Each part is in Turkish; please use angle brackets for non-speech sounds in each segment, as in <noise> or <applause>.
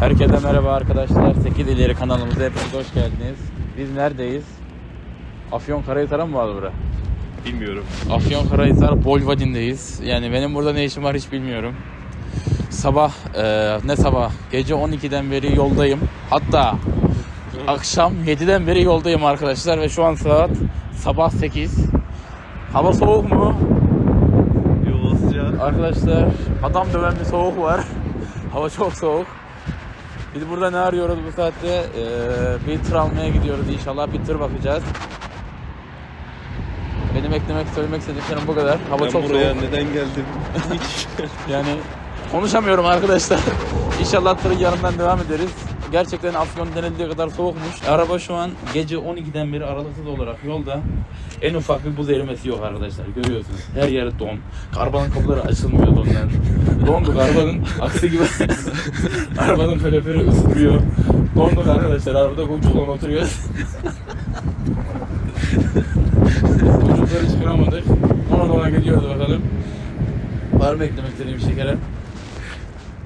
Herkese merhaba arkadaşlar. 8 ileri kanalımıza hepiniz hoş geldiniz. Biz neredeyiz? Afyon Karahisar'a mı bağlı bura? Bilmiyorum. Afyon Karahisar Bolvadin'deyiz. Yani benim burada ne işim var hiç bilmiyorum. Sabah e, ne sabah gece 12'den beri yoldayım. Hatta akşam 7'den beri yoldayım arkadaşlar ve şu an saat sabah 8. Hava soğuk mu? Yol sıcak. Arkadaşlar adam döven bir soğuk var. Hava çok soğuk. Biz burada ne arıyoruz bu saatte? Ee, bir tır almaya gidiyoruz inşallah. Bir tır bakacağız. Benim eklemek, söylemek istediklerim bu kadar. Hava Ben çok buraya soğuk. neden geldim? <laughs> Yani konuşamıyorum arkadaşlar. İnşallah tırın yanından devam ederiz. Gerçekten Afyon denildiği kadar soğukmuş. Araba şu an gece 12'den beri aralıksız olarak yolda. En ufak bir buz erimesi yok arkadaşlar. Görüyorsunuz. Her yer don. Arabanın kapıları açılmıyor dondan. Donduk arabanın aksi gibi. <laughs> arabanın kaloriferi ısıtmıyor. Donduk arkadaşlar. Arabada koçukla oturuyoruz. <laughs> Çocukları çıkaramadık. Ona dona gidiyoruz bakalım. Var mı eklemek istediğim bir Kerem?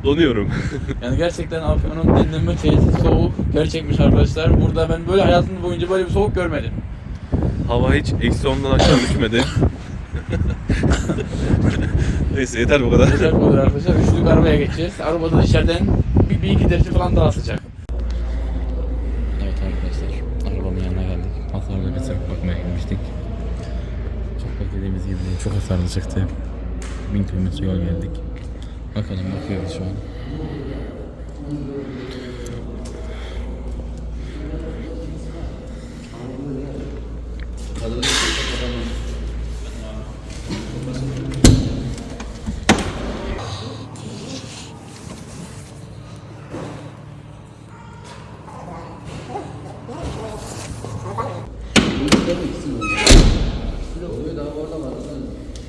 Donuyorum. <laughs> Yani gerçekten Afyon'un dinlenme tesisi soğuk. Gerçekmiş arkadaşlar. Burada ben böyle hayatım boyunca böyle bir soğuk görmedim. Hava hiç eksi ondan aşağı düşmedi. <laughs> Neyse yeter bu kadar. Güzel olur arkadaşlar. Üçlük arabaya geçeceğiz. Arabada içeriden bir, bir iki derece falan daha sıcak. Evet arkadaşlar. Arabamın yanına geldik. Hasarlı bir sırt bakmaya gelmiştik. Çok beklediğimiz gibi değil. Çok hasarlı çıktı. 1000 kilometre yol geldik. Bakalım bakıyoruz şu an.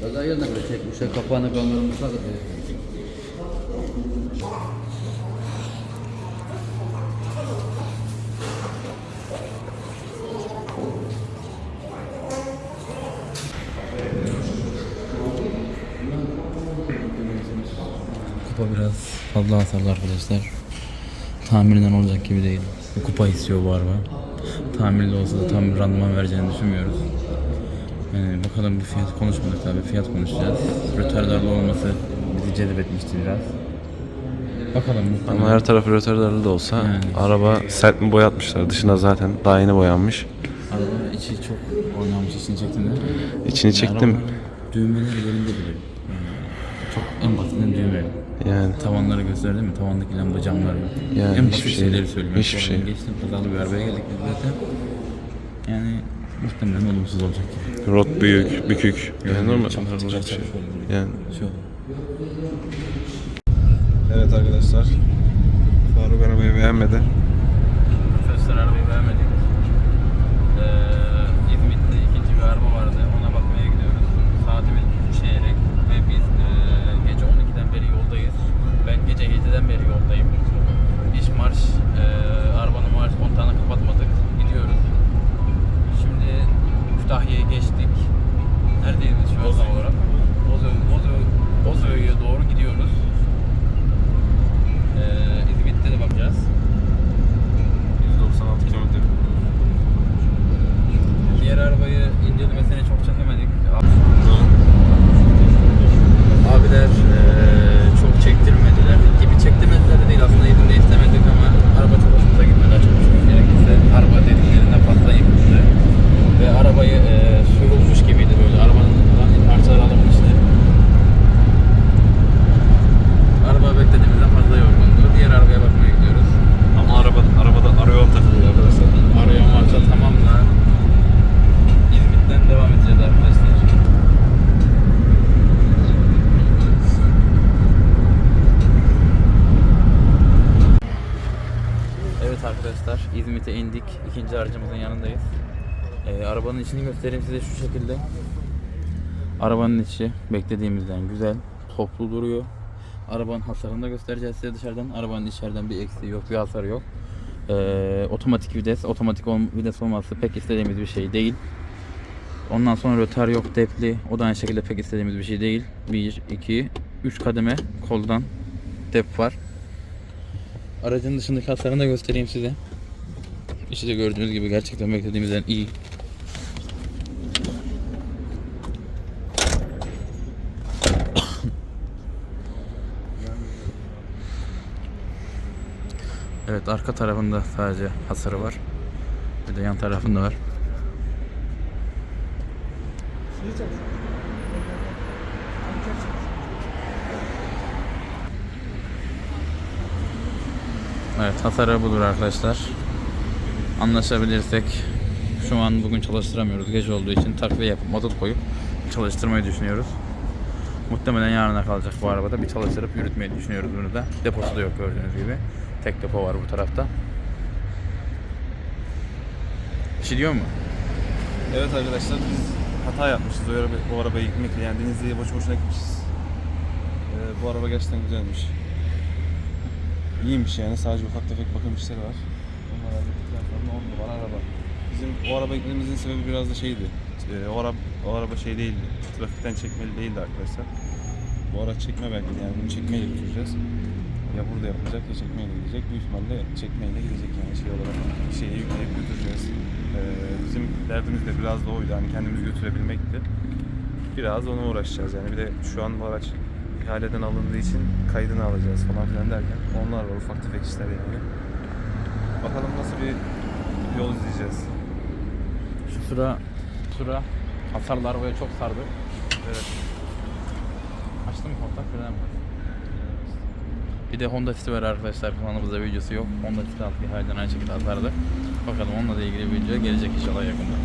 Gaza yerine böyle çekmişler kapağını kaldırmışlar da Kupa biraz fazla hasarlı arkadaşlar. Tamirinden olacak gibi değil. Kupa istiyor bu araba. Tamirli olsa da tam randıman vereceğini düşünmüyoruz. Yani bakalım bir fiyat konuşmadık tabii fiyat konuşacağız. Rötardarlı olması bizi cezbetmişti biraz. Bakalım muhtemelen. Ama her tarafı rötardarlı da olsa Yani. araba sert mi boyatmışlar. Dışına zaten daha yeni boyanmış. Araba içi çok oynamış içini çektin mi? İçini çektim. araba düğmeleri yerinde bile. Yani çok en basitinden düğme. Yani Tavanları gösterdi mi? Tavandaki lamba camlar yok. Yani en hiçbir şey şeyleri söylüyorum. Hiçbir şey. Geçtim pazarlı bir arabaya geldik biz zaten. Yani muhtemelen olumsuz olacak gibi. rot büyük, bükük. Yani normal. Çamurlar olacak şey. Yani. Şu. Evet arkadaşlar. Faruk arabayı beğenmedi. Arkadaşlar arabayı beğenmedik. Ee, İzmit'te ikinci bir araba vardı. Ona bakmaya gidiyoruz. Saatimiz çeyrek ve biz e, gece 12'den beri yoldayız. Ben gece 7'den beri yoldayım. İş marş, e, arabanın marş kontağını kapatmadık. Gidiyoruz. Şimdi Kütahya'ya geçtik. Neredeyiz biz şu an tam olarak? Bozu, Bozu, Bozüyük'e doğru gidiyoruz. Ee, İzmit'te de bakacağız. 196 kilometre. Diğer arabayı incelemesini çok çekemedik. Abiler eee, çok çektirmediler. Gibi çektirmediler de değil aslında elinde istemedik ama araba çok hoşumuza gitmedi açıkçası gerekirse. Araba dediklerinden fazla yıkıldı. Ve arabayı eee sürülmüş gibiydi böyle. Arabanın parçaları alınmıştı. Araba beklediğimizden fazla yorgundu. Diğer arabaya bakmaya gidiyoruz. Ama araba, arabada arıyor takılıyor arkadaşlar. Arıyor marşa tamamla İzmit'ten devam edeceğiz arkadaşlar. Evet arkadaşlar İzmit'e indik. İkinci aracımızın yanındayız. Ee, arabanın içini göstereyim size şu şekilde. Arabanın içi beklediğimizden güzel. Toplu duruyor. Arabanın hasarını da göstereceğiz size dışarıdan. Arabanın içeriden bir eksiği yok, bir hasarı yok. Ee, otomatik vites, otomatik ol- vites olması pek istediğimiz bir şey değil. Ondan sonra rötar yok, depli. O da aynı şekilde pek istediğimiz bir şey değil. 1, 2, 3 kademe koldan dep var. Aracın dışındaki hasarını da göstereyim size. İşte gördüğünüz gibi gerçekten beklediğimizden iyi. Evet arka tarafında sadece hasarı var. Bir de yan tarafında var. Evet hasarı budur arkadaşlar. Anlaşabilirsek şu an bugün çalıştıramıyoruz gece olduğu için takviye yapıp mazot koyup çalıştırmayı düşünüyoruz. Muhtemelen yarına kalacak bu arabada. Bir çalıştırıp yürütmeyi düşünüyoruz bunu da. Deposu da yok gördüğünüz gibi. Tek depo var bu tarafta. Bir şey diyor mu? Evet arkadaşlar biz hata yapmışız. O, araba, o arabayı gitmekle yani Denizli'ye boşu boşuna gitmişiz. Ee, bu araba gerçekten güzelmiş. İyiymiş yani sadece ufak tefek bakım işleri var. Onları hallettikten sonra 10 numara araba. Bizim o araba gitmemizin sebebi biraz da şeydi. Ee, o, araba, o araba şey değildi. Trafikten çekmeli değildi arkadaşlar. Bu araç çekme belgeli yani bunu çekmeyle götüreceğiz. Ya burada yapılacak ya çekmeyle gidecek. Büyük ihtimalle çekmeyle gidecek yani şey olarak. Şeye yükleyip götüreceğiz. Ee, bizim derdimiz de biraz da oydu. Hani kendimiz götürebilmekti. Biraz ona uğraşacağız yani. Bir de şu an bu araç ihaleden alındığı için kaydını alacağız falan filan derken onlar var ufak tefek işler yani. Bakalım nasıl bir yol izleyeceğiz. Şu sıra sıra hasarlı arabaya çok sardı. Evet. Açtım kontak fren. Bir de Honda City var arkadaşlar kanalımızda videosu yok. Honda City altı halden aynı şekilde hasarlı. Bakalım onunla da ilgili bir video gelecek inşallah yakında.